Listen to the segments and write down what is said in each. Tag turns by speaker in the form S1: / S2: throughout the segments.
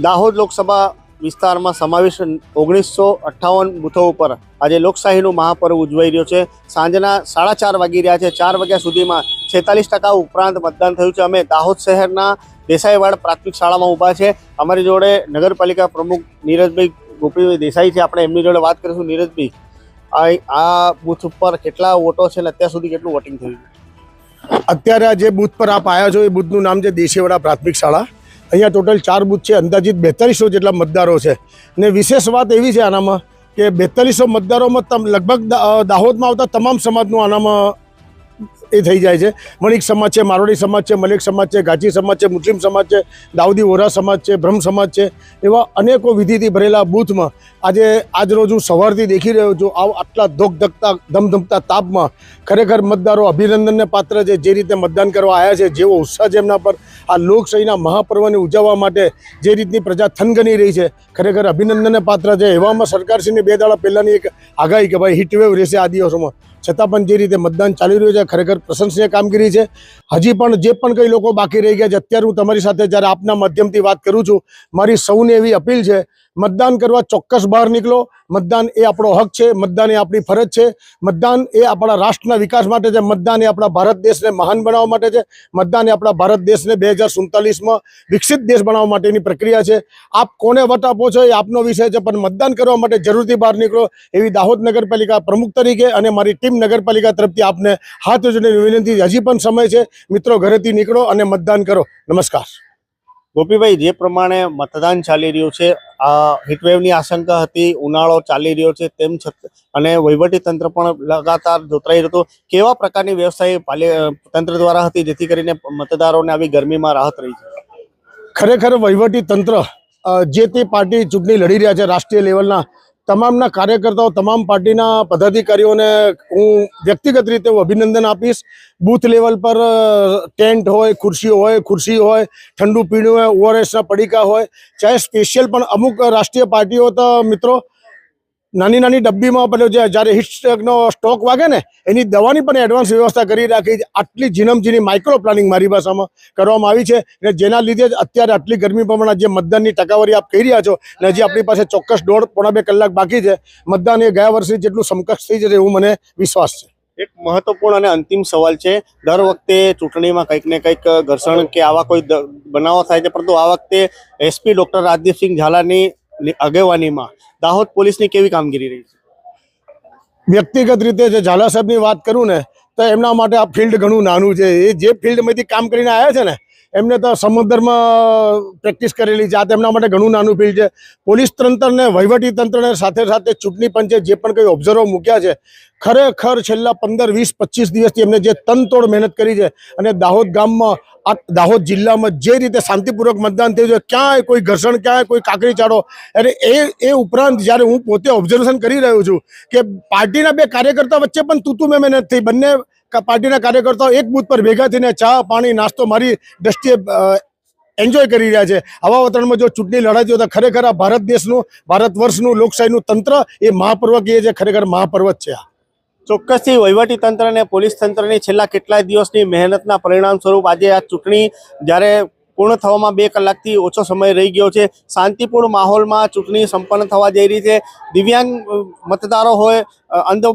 S1: દાહોદ લોકસભા વિસ્તારમાં સમાવેશ ઓગણીસો અઠ્ઠાવન બૂથો ઉપર આજે લોકશાહીનું મહાપર્વ ઉજવાઈ રહ્યો છે. સાંજના સાડા ચાર વાગી રહ્યા છે. ચાર વાગ્યા સુધીમાં છેતાલીસ ટકા ઉપરાંત મતદાન થયું છે. અમે દાહોદ શહેરના દેસાઈવાડ પ્રાથમિક શાળામાં ઊભા છે. અમારી જોડે નગરપાલિકા પ્રમુખ નીરજભાઈ ગોપીભાઈ દેસાઈ છે. આપણે એમની જોડે વાત કરીશું. નીરજભાઈ, આ બૂથ ઉપર કેટલા વોટો છે અને અત્યાર સુધી કેટલું વોટિંગ થયું
S2: અત્યારે આ જે બૂથ પર આપ આવ્યા છો, એ બૂથનું નામ છે દેશીવાડા પ્રાથમિક શાળા. અહીંયા ટોટલ ચાર બૂથ છે. અંદાજિત બેતાલીસો જેટલા મતદારો છે. ને વિશેષ વાત એવી છે આનામાં કે બેતાલીસો મતદારોમાં લગભગ દાહોદમાં આવતા તમામ સમાજનું આનામાં એ થઈ જાય છે. મણિક સમાજ છે મારવાડી સમાજ છે, મલિક સમાજ છે, ગાજી સમાજ છે, મુસ્લિમ સમાજ છે, દાઉદી વોરા સમાજ છે, બ્રહ્મ સમાજ છે, એવા અનેકો વિધિથી ભરેલા બૂથમાં આજે આજ રોજ હું સવારથી દેખી રહ્યો છું, આવ આટલા ધોકધકતા ધમધમતા તાપમાં ખરેખર મતદારો અભિનંદનને પાત્ર છે, જે રીતે મતદાન કરવા આવ્યા છે, જેવો ઉત્સાહ છે એમના પર. આ લોકશાહીના મહાપર્વને ઉજવવા માટે જે રીતની પ્રજા થનગની રહી છે, ખરેખર અભિનંદનને પાત્ર છે. એવામાં સરકારશ્રીની બે દાડા પહેલાંની એક આગાહી કે ભાઈ હીટવેવ રહેશે આ દિવસોમાં છતાં પણ જે રીતે મતદાન ચાલી રહ્યું છે, ખરેખર પ્રશંસનીય કામગીરી છે. હજી પણ જે પણ કંઈ લોકો બાકી રહી ગયા છે, અત્યારે હું તમારી સાથે જ્યારે આપના માધ્યમથી વાત કરું છું, મારી સૌને એવી અપીલ છે મતદાન કરવા ચોક્કસ બહાર નીકળો. મતદાન એ આપણો હક છે, મતદાન એ આપણી ફરજ છે. મતદાન એ આપણા રાષ્ટ્રના વિકાસ માટે છે, મતદાન એ આપણા ભારત દેશને મહાન બનાવવા માટે છે. મતદાન એ આપણા ભારત દેશને બે હજાર સુડતાલીસમાં વિકસિત દેશ બનાવવા માટેની પ્રક્રિયા છે. આપ કોને વટ આપો છો એ આપનો વિષય છે, પણ મતદાન કરવા માટે જરૂરથી બહાર નીકળો. એવી દાહોદ નગરપાલિકા પ્રમુખ તરીકે અને મારી ટીમ નગરપાલિકા તરફથી આપને હાથ જોડીને વિનંતી, હજી પણ સમય છે. મિત્રો, ઘરેથી નીકળો અને મતદાન કરો. નમસ્કાર.
S1: ગોપીભાઈ, જે પ્રમાણે મતદાન ચાલી રહ્યું છે, આ હીટવેવની આશંકા હતી, ઉનાળો ચાલી રહ્યો છે, તેમ છતાં, અને વહીવટીતંત્ર પણ લગાતાર જોતરાઈ રહ્યું કેવા પ્રકારની વ્યવસ્થા પાલી, તંત્ર દ્વારા હતી, જેથી કરીને મતદારોને આવી ગરમીમાં રાહત રહી છે?
S2: ખરેખર વહીવટી તંત્ર જે તે પાર્ટી ચૂંટણી લડી રહ્યા છે, રાષ્ટ્રીય લેવલના તમામના કાર્યકર્તાઓ, તમામ પાર્ટીના પદાધિકારીઓને હું વ્યક્તિગત રીતે અભિનંદન આપીશ. બૂથ લેવલ પર ટેન્ટ હોય, ખુરશીઓ હોય, ખુરશી હોય, ઠંડુ પીણું હોય, ઓઆરએસના પડીકા હોય, ચાહે સ્પેશિયલ પણ અમુક રાષ્ટ્રીય પાર્ટીઓ તો મિત્રો નાની નાની ડબ્બીમાં પેલો જે જ્યારે હિટ સ્ટ્રોકનો સ્ટોક વાગે ને, એની દવાની પણ એડવાન્સ વ્યવસ્થા કરી રાખી. છે આટલી જીનમજીની માઇક્રો પ્લાનિંગ મારી ભાષામાં કરવામાં આવી છે અને જેના લીધે જ અત્યારે આટલી ગરમી પ્રમાણે જે મતદાનની ટકાવારી આપ કહી રહ્યા છો અને હજી આપણી પાસે ચોક્કસ દોઢ પોણા બે કલાક બાકી છે. મતદાન એ ગયા વર્ષે જેટલું સમકક્ષ થઈ જશે એવું મને વિશ્વાસ છે.
S1: એક મહત્વપૂર્ણ અને અંતિમ સવાલ છે, દર વખતે ચૂંટણીમાં કંઈક ને કંઈક ઘર્ષણ કે આવા કોઈ બનાવો થાય છે, પરંતુ આ વખતે એસપી ડોક્ટર રાજદીપસિંહ ઝાલાની ની આગેવાનીમાં દાહોદ પોલીસની કેવી કામગીરી રહી છે?
S2: વ્યક્તિગત રીતે જે ઝાલા સાહેબની વાત કરું ને, તો એમના માટે આ ફિલ્ડ ઘણું નાનું છે. એ જે ફિલ્ડમાંથી કામ કરીને આવ્યા છે ને એમને તો સમુદ્રમાં પ્રેક્ટિસ કરેલી છે. આ તેમના માટે ઘણું નાનું ફિલ્ડ છે. પોલીસ તંત્રને, વહીવટી તંત્રને સાથે સાથે ચૂંટણી પંચે જે પણ કંઈ ઓબ્ઝર્વ મૂક્યા છે, ખરેખર છેલ્લા પંદર, વીસ, પચીસ દિવસથી એમને જે તનતોડ મહેનત કરી છે અને દાહોદ ગામમાં, આ દાહોદ જિલ્લામાં જે રીતે શાંતિપૂર્વક મતદાન થયું છે, ક્યાંય કોઈ ઘર્ષણ, ક્યાંય કોઈ કાકરી ચાડો. અને એ એ ઉપરાંત જ્યારે હું પોતે ઓબ્ઝર્વેશન કરી રહ્યો છું કે પાર્ટીના બે કાર્યકર્તા વચ્ચે પણ તું મેં મહેનત થઈ. બંને પાર્ટીના કાર્યકર્તાઓ એક બૂથ પર ભેગા થઈને ચા, પાણી, નાસ્તો મારી દ્રષ્ટિએ એન્જોય કરી રહ્યા છે. આવા વાતાવરણમાં જો ચૂંટણી લડાતી હોય તો ખરેખર આ ભારત દેશનું, ભારત વર્ષનું લોકશાહીનું તંત્ર એ મહાપર્વ કહીએ છે, ખરેખર મહાપર્વત છે
S1: ચોક્કસથી વહીવટી તંત્ર અને પોલીસ તંત્રની છેલ્લા કેટલાય દિવસની મહેનતના પરિણામ સ્વરૂપ આજે આ ચૂંટણી જ્યારે પૂર્ણ થવામાં બે કલાકથી ઓછો સમય રહી ગયો છે. શાંતિપૂર્ણ માહોલમાં ચૂંટણી સંપન્ન થવા જઈ રહી છે. દિવ્યાંગ મતદારો હોય અંધ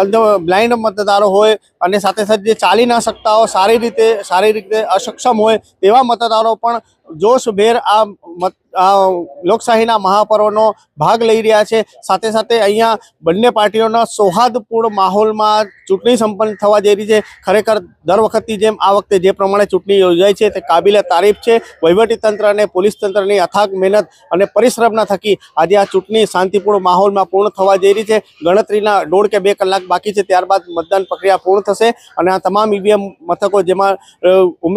S1: અંધ, બ્લાઇન્ડ મતદારો હોય અને સાથે સાથે જે ચાલી ના શકતા હોય સારી રીતે સારી રીતે અસક્ષમ હોય તેવા મતદારો પણ જોશભેર આ મત લોકશાહીના મહાપર્વનો ભાગ લઈ રહ્યા છે. સાથે સાથે અહીંયા બંને પાર્ટીઓના સૌહાર્દપૂર્ણ માહોલમાં ચૂંટણી સંપન્ન થવા જઈ રહી છે. ખરેખર દર વખતની જેમ આ વખતે જે પ્રમાણે ચૂંટણી યોજાઈ છે તે કાબિલે તારીફ છે. વહીવટી તંત્ર અને પોલીસ તંત્રની અથાગ મહેનત અને પરિશ્રમના થકી આજે આ ચૂંટણી શાંતિપૂર્ણ માહોલમાં પૂર્ણ થવા જઈ રહી છે. ગણતરીના દોઢ કે બે કલાક બાકી છે ત્યારબાદ મતદાન પ્રક્રિયા પૂર્ણ થશે અને આ તમામ ઈવીએમ મથકો જેમાં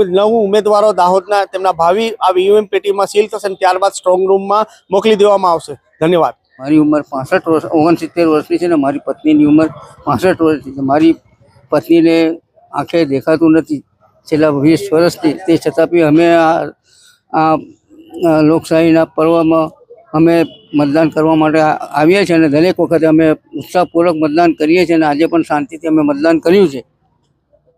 S1: નવ ઉમેદવારો દાહોદના તેમના ભાવિ આ ઈવીએમ પેટીમાં સીલ થશે અને ત્યારબાદ સ્ટ્રોંગ રૂમમાં મોકલી દેવામાં આવશે. ધન્યવાદ.
S3: મારી ઉંમર પાસઠ વર્ષ, ઓગણસિત્તેર વર્ષની છે ને મારી પત્નીની ઉંમર પાસઠ વર્ષની છે. મારી પત્નીને આંખે દેખાતું નથી. છેલ્લા વીસ વર્ષથી. તે છતાં બી અમે આ લોકશાહીના પર્વમાં અમે મતદાન કરવા માટે આવીએ છીએ અને દરેક વખતે અમે ઉત્સાહપૂર્વક મતદાન કરીએ છીએ અને આજે પણ શાંતિથી અમે મતદાન કર્યું છે.